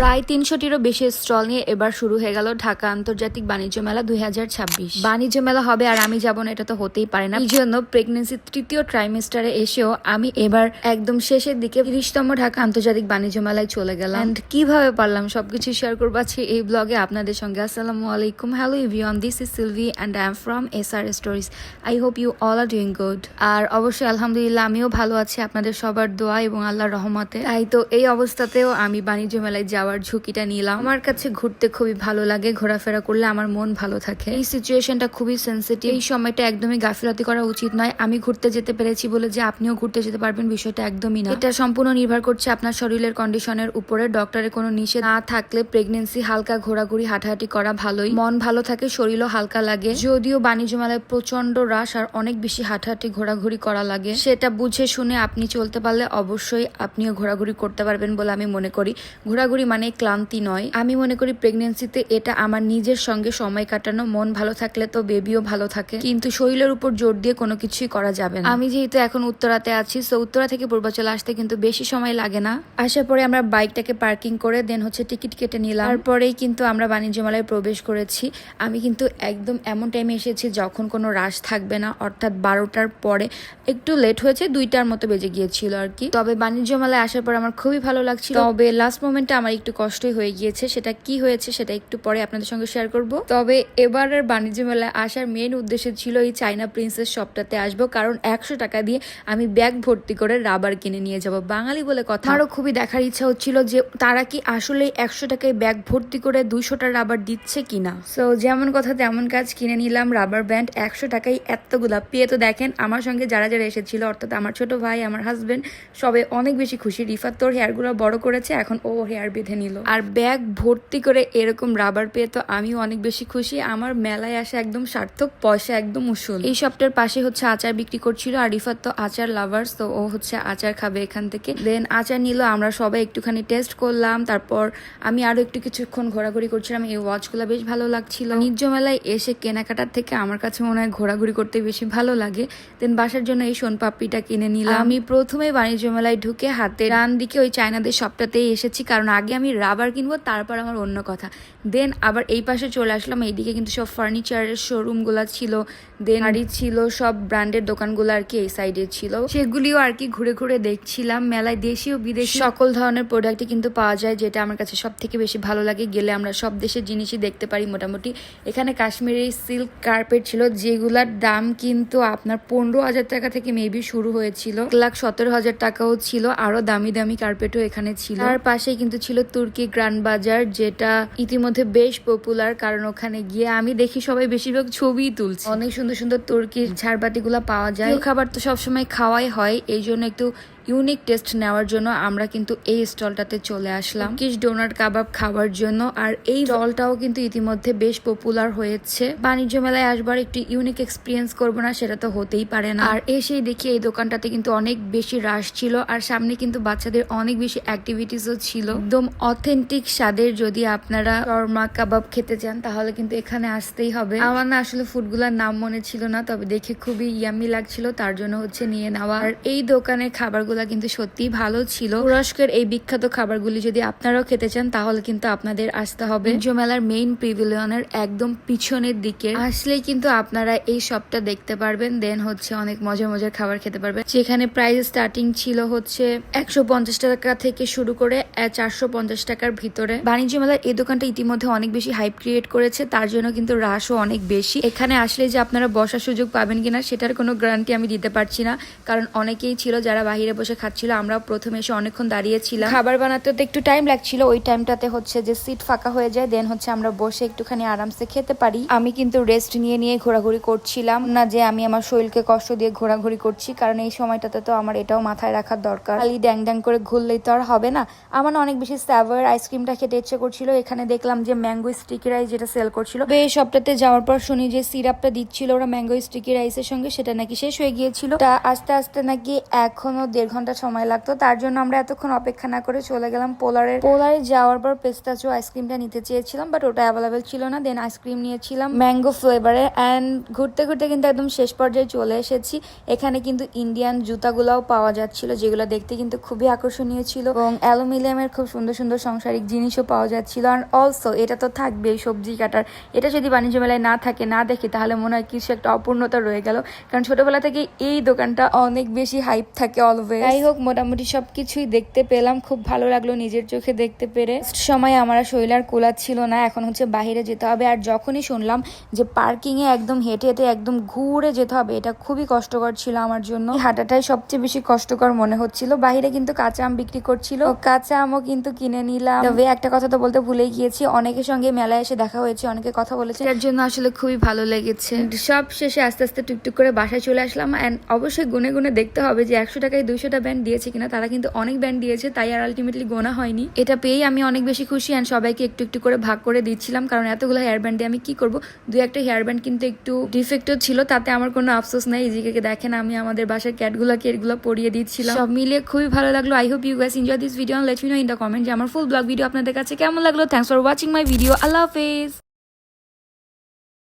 প্রায় তিনশোটিরও বেশি স্টল নিয়ে এবার শুরু হয়ে গেল ঢাকা আন্তর্জাতিক বাণিজ্য মেলা দুই হাজার ছাব্বিশ। বাণিজ্য মেলা হবে আর আমি যাব না, এটা তো হতেই পারে না। এই জন্য প্রেগনেন্সির তৃতীয় ট্রাইমেস্টারে এসেও আমি এবার একদম শেষের দিকে তিরিশতম ঢাকা আন্তর্জাতিক বাণিজ্য মেলায় চলে গেলাম। And কীভাবে পারলাম সবকিছু শেয়ার করব আজকে এই ব্লগে আপনাদের সঙ্গে। আসসালামু আলাইকুম। Hello everyone this is Silvi and I am from S R stories I hope you all are doing good আর অবশ্যই আলহামদুলিল্লাহ, আমিও ভালো আছি। আপনাদের সবার দোয়া এবং আল্লাহর রহমতে। তাই তো এই অবস্থাতেও আমি বাণিজ্য মেলায় যাওয়ার ঝুঁকিটা নিলাম। আমার কাছে ঘুরতে খুবই ভালো লাগে, ঘোরাফেরা করলে আমার মন ভালো থাকে। এই সিচুয়েশনটা খুবই সেন্সিটিভ এই সময়টা একদমই গাফিলতি করা উচিত নয়। আমি ঘুরতে যেতে পেরেছি বলে যে আপনিও ঘুরতে যেতে পারবেন বিষয়টা একদমই না। এটা সম্পূর্ণ নির্ভর করছে আপনার শরীরের কন্ডিশনের উপরে। ডক্টরের কোনো নিষেধ না থাকলে প্রেগনেন্সি হালকা ঘোরাঘুরি হাঁটাহাঁটি করা ভালোই। মন ভালো থাকে, শরীরও হালকা লাগে। যদিও বাণিজ্য মেলায় প্রচণ্ড রাশ আর অনেক বেশি হাঁটাহাঁটি, ঘোরাঘুরি করা লাগে। সেটা বুঝে শুনে আপনি চলতে পারলে অবশ্যই আপনিও ঘোরাঘুরি করতে পারবেন বলে আমি মনে করি। ঘোরাঘুরি মানে ক্লান্তি নয়। আমি মনে করি প্রেগনেন্সিতে এটা আমার নিজের সঙ্গে সময় কাটানো, মন ভালো থাকলে তো বেবিও ভালো থাকে। কিন্তু শরীরের উপর জোর দিয়ে কোনো কিছুই করা যাবে না। আমি যেহেতু এখন উত্তরাতে আছি তো উত্তরা থেকে পূর্বাচল আসতে কিন্তু বেশি সময় লাগে না। আসার পরে আমরা বাইকটাকে পার্কিং করে দেন হচ্ছে টিকিট কেটে নিলাম। তারপরেই কিন্তু আমরা বাণিজ্য মেলায় প্রবেশ করেছি। আমি কিন্তু একদম এমন টাইমে এসেছি যখন কোনো রাশ থাকবে না, অর্থাৎ বারোটার পরে। একটু লেট হয়েছে, দুইটার মতো বেজে গিয়েছিল আর কি। তবে বাণিজ্য মেলায় আসার পর আমার খুবই ভালো লাগছিল। তবে লাস্ট মোমেন্টে আমার একটু কষ্টই হয়ে গিয়েছে সেটা কি হয়েছে সেটা একটু পরে আপনাদের সঙ্গে শেয়ার করব। তবে এবারের বাণিজ্য মেলায় আসার মেন উদ্দেশ্য ছিল এই চাইনা প্রিন্সেস শপটাতে আসব কারণ একশো টাকা দিয়ে আমি ব্যাগ ভর্তি করে রাবার কিনে নিয়ে যাব। বাঙালি বলে কথা। আরও খুবই দেখার ইচ্ছা হচ্ছিল যে তারা কি আসলে একশো টাকায় ব্যাগ ভর্তি করে দুইশোটা রাবার দিচ্ছে কিনা। সো যেমন কথা তেমন কাজ কিনে নিলাম রাবার ব্যান্ড একশো টাকায় এতগুলা পেয়ে তো দেখেন আমার সঙ্গে যারা যারা এসেছিল অর্থাৎ আমার ছোট ভাই আমার হাজবেন্ড সবে অনেক বেশি খুশি। রিফাত তোর হেয়ারগুলো বড় করেছে এখন ও হেয়ার বেঁধে নিল। আর ব্যাগ ভর্তি করে এরকম রাবার পেয়ে তো আমিও অনেক বেশি খুশি। আমার মেলায় আসা একদম সার্থক পয়সা একদম উসুল। এই শপটার পাশে হচ্ছে আচার বিক্রি করছিল আর রিফাত তো আচার লাভার্স তো ও হচ্ছে আচার খাবে এখান থেকে। দেন আচার নিল আমরা সবাই একটুখানি টেস্ট করলাম তারপর আমি আরও একটু কিছুক্ষণ ঘোরাঘুরি করছিলাম। এই ওয়াচগুলো বেশ ভালো লাগছিল। বাণিজ্য মেলায় এসে কেনাকাটার থেকে আমার কাছে মনে হয় ঘোরাঘুরি করতে বেশি ভালো লাগে। দেন বাসার জন্য এই সোনপাপড়িটা কিনে নিলাম। আমি প্রথমে বাণিজ্য মেলায় ঢুকে হাতে ডান দিকে ওই চায়নাদের সবটাতেই এসেছি কারণ আগে আমি রাবার কিনবো তারপর আমার অন্য কথা। দেন আবার এই পাশে চলে আসলাম এইদিকে কিন্তু সব ফার্নিচারের শোরুমগুলো ছিল দেন গাড়ি ছিল সব ব্র্যান্ডের দোকানগুলো আর কি এই সাইডে ছিল। সেগুলিও আর কি ঘুরে ঘুরে দেখছিলাম মেলায় দেশি ও বিদেশি। সকল ধরনের প্রোডাক্টই কিন্তু পাওয়া যায় যেটা আমার কাছে সব থেকে বেশি ভালো লাগে। গেলে আমরা সব দেশের জিনিসই দেখতে পারি মোটামুটি। এখানে কাশ্মীরি সিল্ক কার্পেট ছিল যেগুলার দাম কিন্তু আপনার পনেরো হাজার টাকা থেকে মেবি শুরু হয়েছিল। এক লাখ সতেরো হাজার টাকাও ছিল আরও দামি দামি কার্পেটও এখানে ছিল। তার পাশেই কিন্তু ছিল তুর্কি গ্র্যান্ড বাজার, যেটা ইতিমধ্যে বেশ পপুলার কারণ ওখানে গিয়ে আমি দেখি সবাই বেশিরভাগ ছবি তুলছে। অনেক সুন্দর সুন্দর তুর্কির ঝাড়বাতিগুলো পাওয়া যায়। খাবার তো সবসময় খাওয়াই হয়, এই জন্য একটু ইউনিক টেস্ট নেওয়ার জন্য আমরা কিন্তু এই স্টলটাতে চলে আসলাম। কিস ডোনাট কাবাব খাওয়ার জন্য। আর এই স্টলটাও কিন্তু ইতিমধ্যে বেশ পপুলার হয়েছে। বাণিজ্য মেলায় আসবার একটু ইউনিক এক্সপিরিয়েন্স করব না, সেটা তো হতেই পারে না। আর এসেই দেখি এই দোকানটাতে কিন্তু অনেক বেশি রাশ ছিল, আর সামনে কিন্তু বাচ্চাদের অনেক বেশি অ্যাক্টিভিটিসও ছিল। একদম অথেন্টিক স্বাদের যদি আপনারা শর্মা কাবাব খেতে চান, তাহলে কিন্তু এখানে আসতেই হবে। আমার না আসলে ফুডগুলোর নাম মনে ছিল না, তবে দেখে খুবই ইয়ামি লাগছিল, তার জন্য হচ্ছে নিয়ে নেওয়া। আর এই দোকানের খাবারগুলো কিন্তু সত্যিই ভালো ছিল। তুরস্কের এই বিখ্যাত খাবারগুলি যদি আপনারাও খেতে চান, তাহলে কিন্তু আপনাদের আসতে হবে। মেলার মেইন প্রিভিলিয়নের একদম পিছনের দিকে। আসলেই কিন্তু আপনারা এই শপটা দেখতে পারবেন দেন হচ্ছে অনেক মজার মজার খাবার খেতে পারবেন। যেখানে প্রাইস স্টার্টিং ছিল হচ্ছে একশো পঞ্চাশ টাকা থেকে শুরু করে চারশো পঞ্চাশ টাকার ভিতরে। বাণিজ্য মেলার এই দোকানটা ইতিমধ্যে অনেক বেশি হাইপ ক্রিয়েট করেছে, তার জন্য কিন্তু রাশও অনেক বেশি। এখানে আসলে যে আপনারা বসার সুযোগ পাবেন কিনা, সেটার কোনো গ্যারান্টি আমি দিতে পারছি না, কারণ অনেকেই ছিল যারা বাহিরে বসে খাচ্ছিল আমরা প্রথমে এসে অনেকক্ষণ দাঁড়িয়েছিলাম। খাবার বানাতে তো একটু টাইম লাগছিল, ওই টাইমটাতে হচ্ছে যে সিট ফাঁকা হয়ে যায় দেন হচ্ছে আমরা বসে একটুখানি আরামসে খেতে পারি। আমি কিন্তু রেস্ট নিয়ে নিয়ে ঘোরাঘুরি করছিলাম, না যে আমি আমার শরীরকে কষ্ট দিয়ে ঘোরাঘুরি করছি, কারণ এই সময়টাতে তো আমার এটাও মাথায় রাখার দরকার। খালি ড্যাং ড্যাং করে ঘুরলেই তো আর হবে না। আমার অনেক বেশি স্যাভার আইসক্রিমটা খেতে ইচ্ছে করছিল, এখানে দেখলাম যে ম্যাঙ্গো স্টিকি রাইস যেটা সেল করছিল। এই সপ্তাহতে যাওয়ার পর শুনি যে সিরাপটা দিচ্ছিল ওরা ম্যাঙ্গো স্টিকি রাইসের সঙ্গে, সেটা নাকি শেষ হয়ে গিয়েছিল। তা আস্তে আস্তে নাকি এখনও দেড় ঘণ্টা সময় লাগতো। তার জন্য আমরা এতক্ষণ অপেক্ষা না করে চলে গেলাম পোলারের পোলারে যাওয়ার পর পেস্তাচো আইসক্রিমটা নিতে চেয়েছিলাম বাট ওটা অ্যাভেলেবেল ছিল না। দেন আইসক্রিম নিয়েছিলাম ম্যাঙ্গো ফ্লেভারে অ্যান্ড ঘুরতে ঘুরতে কিন্তু একদম শেষ পর্যায়ে চলে এসেছি। এখানে কিন্তু ইন্ডিয়ান জুতাগুলাও পাওয়া যাচ্ছিল, যেগুলো দেখতে কিন্তু খুবই আকর্ষণীয় ছিল। এবং অ্যালুমিনিয়ামের খুব সুন্দর সুন্দর সংসারিক জিনিসও পাওয়া যাচ্ছিল। আর অলসো এটা তো থাকবেই সবজি কাটার। এটা যদি বাণিজ্য মেলায় না থাকে, না দেখি, তাহলে মনে হয় কিছু একটা অপূর্ণতা রয়ে গেল। কারণ ছোটবেলা থেকে এই দোকানটা অনেক বেশি হাইপ থাকে অল অলওয়েজ যাই হোক মোটামুটি সবকিছুই দেখতে পেলাম। খুব ভালো লাগল নিজের চোখে দেখতে পেরে। সময় আমার আর শরীর আর কোলাচ্ছিল না এখন হচ্ছে বাইরে যেতে হবে। আর যখনই শুনলাম যে পার্কিং এ একদম হেঁটে হেঁটে একদম ঘুরে যেতে হবে এটা খুবই কষ্টকর ছিল আমার জন্য। হাঁটাটাই সবচেয়ে বেশি কষ্টকর মনে হচ্ছিল। বাহিরে কিন্তু কাঁচা আম বিক্রি করছিল। কাঁচা আমও কিন্তু কিনে নিলাম। তবে একটা কথা তো বলতে ভুলেই গিয়েছি অনেকের সঙ্গে মেলায় এসে দেখা হয়েছে অনেকে কথা বলেছে। এর জন্য আসলে খুবই ভালো লেগেছে। সব শেষে আস্তে আস্তে টুকটুক করে বাসায় চলে আসলাম। অ্যান্ড অবশ্যই গুনে গুনে দেখতে হবে যে একশো টাকায় দুইশোটা ব্যান্ড দিয়েছে কিনা, তারা কিন্তু অনেক ব্যান্ড দিয়েছে, তাই আর আলটিমেটলি গোনা হয়নি। এটা পেয়েই আমি অনেক বেশি খুশি অ্যান্ড সবাইকে একটু একটু করে ভাগ করে দিচ্ছিলাম, কারণ এতগুলো হেয়ার ব্যান্ড দিয়ে আমি কি করব? দু একটা হেয়ার ব্যান্ড কিন্তু একটু ডিফেক্টেড ছিল, তাতে আমার কোনো আফসোস নাই। ইজিকে দেখেন, আমি আমাদের বাসার ক্যাটগুলোকে এগুলো পরিয়ে দিচ্ছিলাম। সব মিলিয়ে খুবই ভালো লাগল। I hope you guys enjoy this video let me know in the comment যে আমার ফুল ব্লগ ভিডিও আপনাদের কাছে কেমন লাগল। Thanks for watching my video আল্লাহ হাফেজ।